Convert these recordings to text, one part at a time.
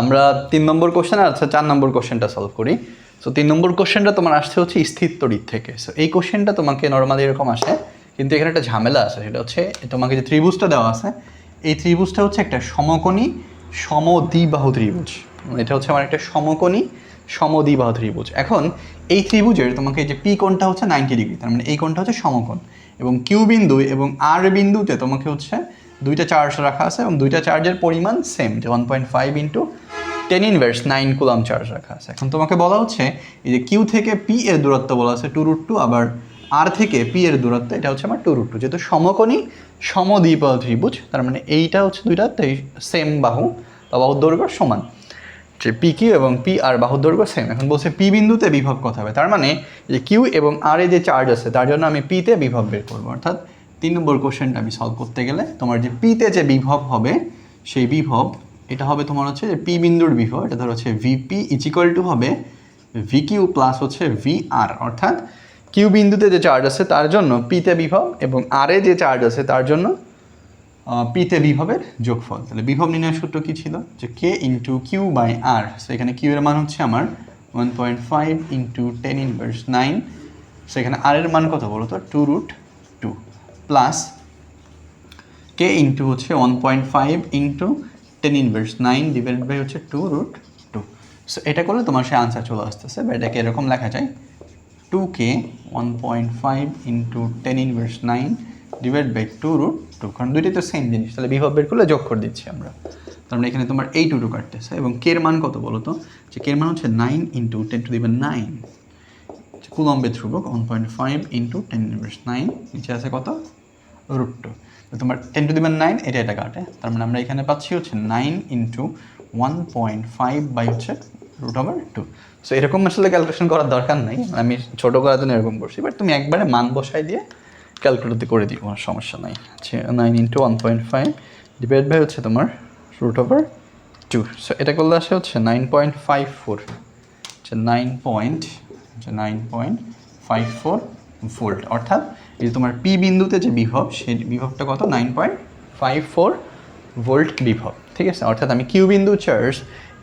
আমরা তিন নম্বর কোশ্চেন আর চার নম্বর কোশ্চেনটা সলভ করি। সো তিন নম্বর কোশ্চেনটা তোমার আসছে হচ্ছে স্থির তড়িৎ থেকে। সো এই কোশ্চেনটা তোমাকে নর্মালি এরকম আসে, কিন্তু এখানে একটা ঝামেলা আছে, সেটা হচ্ছে তোমাকে যে ত্রিভুজটা দেওয়া আছে, এই ত্রিভুজটা হচ্ছে একটা সমকোণী সমদ্বিবাহু ত্রিভুজ। এটা হচ্ছে আমার একটা সমকোণী সমদ্বিবাহু ত্রিভুজ। এখন, এই ত্রিভুজের তোমাকে যে পি কোণটা হচ্ছে নাইনটি ডিগ্রি তার মানে এই কোণটা হচ্ছে সমকোণ। এবং কিউ বিন্দু এবং আর বিন্দুতে তোমাকে হচ্ছে দুইটা চার্জ রাখা আছে এবং দুইটা চার্জের পরিমাণ সেম যে one point five into ten inverse nine coulomb charge রাখা আছে। এখন তোমাকে বলা হচ্ছে, এই যে কিউ থেকে পি এর দূরত্ব বলা আছে টু রুট টু আবার আর থেকে পি এর দূরত্ব, এটা হচ্ছে আমার টু রুট টু যেহেতু সমকোণী সমদ্বিবাহু ত্রিভুজ, তার মানে এইটা হচ্ছে দুইটা সেম বাহু, বা বাহুর দৈর্ঘ্য সমান। যে পি কিউ এবং পি আর বাহুর দৈর্ঘ্য সেম এখন বলছে পি বিন্দুতে বিভব কত হবে, তার মানে যে কিউ এবং আর এ যে চার্জ আছে, তার জন্য আমি পিতে বিভব বের করব, অর্থাৎ তিন নম্বর কোশ্চেনটা আমি সলভ করতে গেলে তোমার যে পিতে যে বিভব হবে, সেই বিভব, এটা হবে তোমার হচ্ছে যে পি বিন্দুর বিভব, এটা ধর হচ্ছে V P is equal to হবে ভি কিউ প্লাস হচ্ছে ভি আর অর্থাৎ কিউ বিন্দুতে যে চার্জ আছে তার জন্য পিতে বিভব এবং আর যে চার্জ আছে তার জন্য পিতে বিভবের যোগফল। তাহলে বিভব নির্ণয় সূত্র কী ছিল? যে K into Q by R so এখানে কিউ এর মান হচ্ছে আমার one point five into ten inverse nine সেখানে আর এর মান কত বলো তো two root plus K into হচ্ছে one point five into ten inverse nine divide by হচ্ছে টু রুট টু সো এটা করলে তোমার সে আনসার চলে আসতেছে বা এটাকে এরকম লেখা যায়। Two K one point five into ten inverse nine divide by two root two কারণ দুইটাই তো সেম জিনিস, তাহলে বিভব বের করলে যোগ করে দিচ্ছি আমরা। তার মানে এখানে তোমার এই টু টু কাটতেছে, এবং কের মান কত বলো তো? যে কের মান হচ্ছে নাইন ইন্টু টেন টু দিবেন নাইন কুলম্বে ধ্রুবক one point five into ten inverse nine নিচে আছে কত? রুট টু তোমার টেন টু দিবেন নাইন এটা এটা কাটে তার মানে আমরা এখানে পাচ্ছি হচ্ছে nine into one point five by হচ্ছে রুট ওভার টু সো এরকম আসলে ক্যালকুলেশন করার দরকার নেই। আমি ছোটো করার জন্য এরকম করছি বাট তুমি একবারে মান বসাই দিয়ে ক্যালকুলেটরতে করে দিও, কোনো সমস্যা নাই। আচ্ছা nine into one point five divide by হচ্ছে তোমার রুট ওভার টু সো এটা করলে আসে হচ্ছে nine point five four nine point nine point five four volt অর্থাৎ এই যে তোমার পি বিন্দুতে যে বিভব, সেই বিভবটা কত? Nine point five four volt বিভব, ঠিক আছে? অর্থাৎ আমি কিউ বিন্দু চার্জ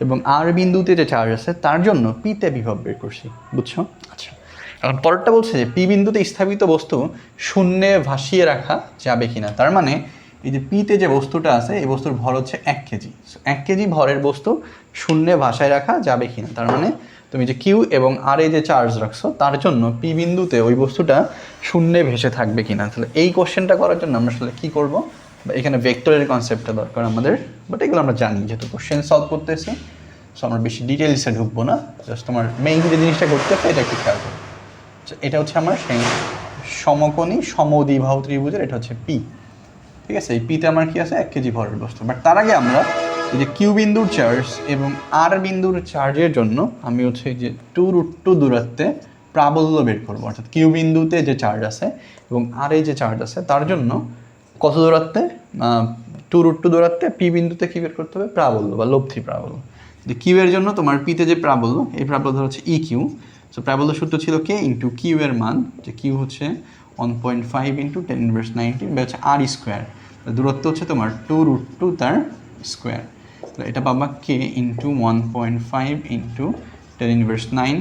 এবং আর বিন্দুতে যে চার্জ আছে, তার জন্য পিতে বিভব বের করছি, বুঝছ? আচ্ছা এখন পরেরটা বলছে যে পি বিন্দুতে স্থাপিত বস্তু শূন্যে ভাসিয়ে রাখা যাবে কিনা, তার মানে এই যে পিতে যে বস্তুটা আছে, এই বস্তুর ভর হচ্ছে এক কেজি। এক কেজি ভরের বস্তু শূন্যে ভাসায় রাখা যাবে কি না তার মানে তুমি যে কিউ এবং আর এ যে চার্জ রাখছো, তার জন্য পি বিন্দুতে ওই বস্তুটা শূন্যে ভেসে থাকবে কি না তাহলে এই কোশ্চেনটা করার জন্য আমরা আসলে কী করব? এখানে ভেক্টরের কনসেপ্টটা দরকার আমাদের বাট এগুলো আমরা জানি, যেহেতু কোশ্চেন সলভ করতেছি। সো আমরা বেশি ডিটেলসে ঢুকবো না জাস্ট তোমার মেইন যে জিনিসটা করতে হবে এটা একটু খেয়াল করো। এটা হচ্ছে আমার সেই সমকোণী সমদ্বিবাহু ত্রিভুজের, এটা হচ্ছে পি ঠিক আছে, এই পিতে আমার কি আছে? এক কেজি ভরের বস্তু। বাট তার আগে আমরা এই যে কিউ বিন্দুর চার্জ এবং আর বিন্দুর চার্জের জন্য আমি হচ্ছে যে টু রুট টু দূরত্বে প্রাবল্য বের করব। অর্থাৎ কিউ বিন্দুতে যে চার্জ আছে এবং আর এই যে চার্জ আছে, তার জন্য কত দূরত্বে? টু রুট টু দূরত্বে পি বিন্দুতে কি বের করতে হবে? প্রাবল্য বা লব্ধি প্রাবল্য। যে কিউ এর জন্য তোমার পিতে যে প্রাবল্য, এই প্রাবল্য হচ্ছে ই কিউ সো প্রাবল্য সূত্র ছিল কে ইন্টু কিউ এর মান, যে কিউ হচ্ছে one point five into ten inverse nineteen বা হচ্ছে আর স্কোয়ার দূরত্ব হচ্ছে তোমার টু রুট টু তার স্কোয়ার তো এটা পাবা K into one point five into ten inverse nine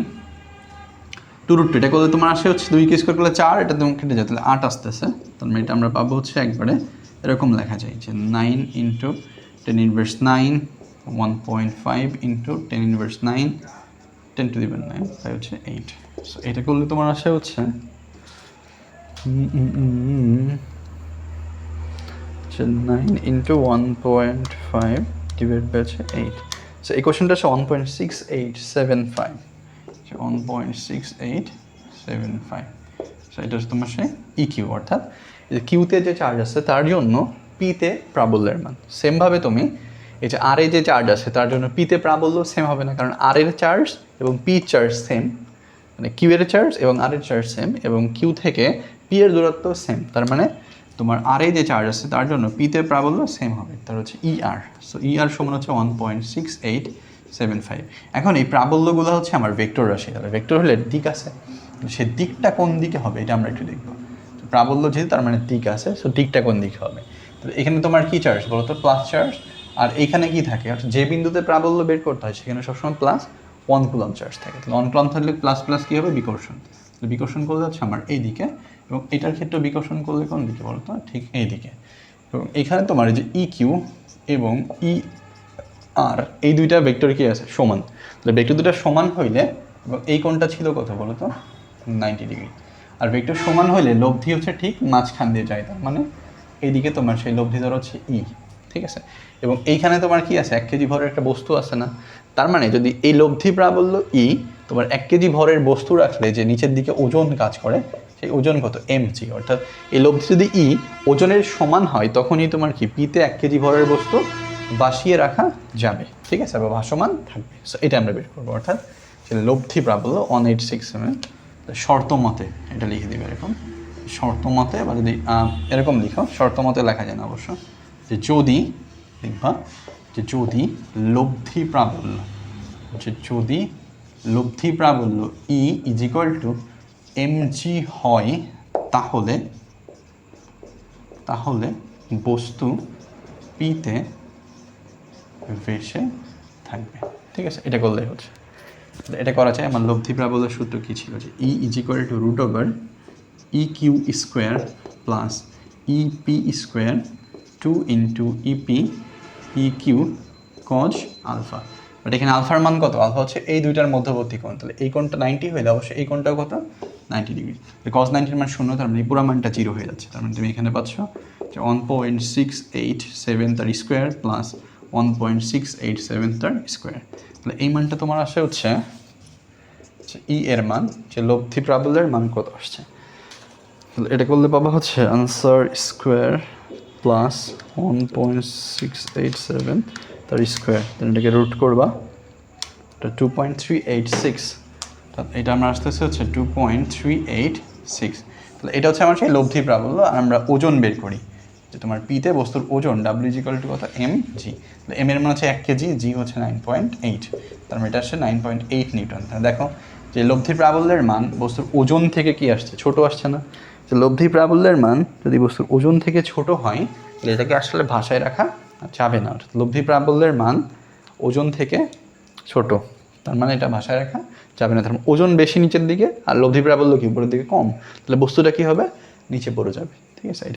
two root two এটা করলে তোমার আসে হচ্ছে দুই কে স্কোয়ার করলে চার, এটা তোমার কেটে যায় তাহলে আট আসতেছে। তার মানে এটা আমরা পাবো হচ্ছে একবারে এরকম লেখা যায় যে nine into ten inverse nine one point five into ten inverse nine ten to দিবেন নাইন তাই হচ্ছে এইট সো এটা করলে তোমার আসে হচ্ছে nine into one point five divide by হচ্ছে এইট সো এই কোশ্চেনটা হচ্ছে one point six eight seven five one point six eight seven five so তোমার সে ইকিউ অর্থাৎ কিউতে যে চার্জ আছে, তার জন্য পিতে প্রাবল্যের মান। সেমভাবে তুমি, এই যে আর এ যে চার্জ আছে, তার জন্য পিতে প্রাবল্য সেম হবে না, কারণ আর এর চার্জ এবং পি চার্জ সেম মানে কিউ এর চার্জ এবং আর এর চার্জ সেম এবং কিউ থেকে পি এর দূরত্ব সেম তার মানে তোমার আর এ যে চার্জ আছে, তার জন্য পিতে প্রাবল্য সেম হবে, তার হচ্ছে ই আর সো ই আর সমান হচ্ছে one point six eight seven five এখন এই প্রাবল্যগুলো হচ্ছে আমার ভেক্টর রাশি, তাহলে ভেক্টর হলে দিক আছে সে দিকটা কোন দিকে হবে, এটা আমরা একটু দেখব। প্রাবল্য যেহেতু, তার মানে দিক আছে সো দিকটা কোন দিকে হবে? তো এখানে তোমার কি চার্জ বলো তো প্লাস চার্জ আর এখানে কি থাকে, অর্থাৎ যে বিন্দুতে প্রাবল্য বের করতে হয়, সেখানে সবসময় প্লাস ওয়ান কুলম চার্জ থাকে। তাহলে ওয়ান থাকলে প্লাস প্লাস কী হবে? বিকর্ষণ। বিকর্ষণ করলে হচ্ছে আমার এই দিকে। এবং এটার ক্ষেত্রে বিকর্ষণ করলে কোন দিকে বলতো? ঠিক এই দিকে এবং এখানে তোমার যে ই কিউ এবং ই আর এই দুইটা ভেক্টর কি আছে? সমান। তাহলে ভেক্টর দুটা সমান হইলে, এবং এই কোণটা ছিল কত বলো তো নাইনটি ডিগ্রি আর ভেক্টর সমান হইলে লব্ধি হচ্ছে ঠিক মাঝখান দিয়ে যায়, তার মানে এইদিকে তোমার সেই লব্ধি ধর হচ্ছে ই ঠিক আছে? এবং এইখানে তোমার কি আছে? এক কেজি ভরের একটা বস্তু আছে না? তার মানে যদি এই লব্ধি প্রাবল্য ই তোমার এক কেজি ভরের বস্তু রাখলে যে নিচের দিকে ওজন কাজ করে সেই ওজন কত এম জি অর্থাৎ এই লব্ধি যদি ই ওজনের সমান হয়, তখনই তোমার কি? পিতে এক কেজি ভরের বস্তু বাসিয়ে রাখা যাবে। ঠিক আছে? বা ভাসমান থাকবে। সো এটা আমরা বের করব। অর্থাৎ যে লব্ধি প্রাবল্য ওয়ান এইট সিক্স সেভেন শর্ত মতে এটা লিখে দিবে এরকম। শর্ত মতে বা যদি এরকম লিখো শর্ত মতে লেখা যায় না অবশ্য, যে যদি, লিখবা, যে যদি লব্ধি প্রাবল্য, যে যদি লব্ধি প্রাবল্য E is equal to M G হয়, তাহলে তাহলে বস্তু পিতে ভেসে থাকবে। ঠিক আছে? এটা করলেই হচ্ছে। এটা করা যায়। আমার লব্ধি প্রাবল্যের সূত্র কী ছিল? যে E is equal to root over E Q square plus E P square two into E P E Q cos alpha but এখানে আলফার মান কত? আলফা হচ্ছে এই দুইটার মধ্যবর্তী কোণ। তাহলে এই কোণটা নাইনটি হইলে অবশ্যই এই কোণটাও কত? নাইনটি ডিগ্রি কজ নাইনটির মান শূন্য, তার মানে পুরো মানটা জিরো হয়ে যাচ্ছে। তার মানে তুমি এখানে পাচ্ছ যে one point six eight seven তার square plus one point six eight seven তার স্কোয়ার তাহলে এই মানটা তোমার আসে হচ্ছে ই এর মান, যে লব্ধি প্রাবল্যের মান কত আসছে? তাহলে এটা করলে পাবা হচ্ছে answer square plus one point six eight seven তার স্কোয়ার তাহলে এটাকে রুট করবা। এটা two point three eight six এটা আমরা আসতেছে হচ্ছে two point three eight six তাহলে এটা হচ্ছে আমার সেই লব্ধি প্রাবল্য, আর আমরা ওজন বের করি। যে তোমার পিতে বস্তুর ওজন ডাব্লিউ ইজিক্যাল টু কত? এম জি এম এর মান হচ্ছে এক কেজি জি হচ্ছে নাইন পয়েন্ট এইট তার মানে এটা আসছে নাইন পয়েন্ট এইট নিউটন। তাহলে দেখো, যে লব্ধি প্রাবল্যের মান বস্তুর ওজন থেকে কি আসছে? ছোট আসছে না। যে লব্ধি প্রাবল্যের মান যদি বস্তুর ওজন থেকে ছোট হয়, তাহলে এটাকে আসলে ভাষায় রাখা যাবে না। অর্থাৎ লব্ধি প্রাবল্যের মান ওজন থেকে ছোট। তার মানে এটা ভাষায় রাখা যাবে না। তার মানে ওজন বেশি নিচের দিকে আর লব্ধি প্রাবল্য কি? উপরের দিকে কম। তাহলে বস্তুটা কী হবে? নিচে পড়ে যাবে। ঠিক আছে?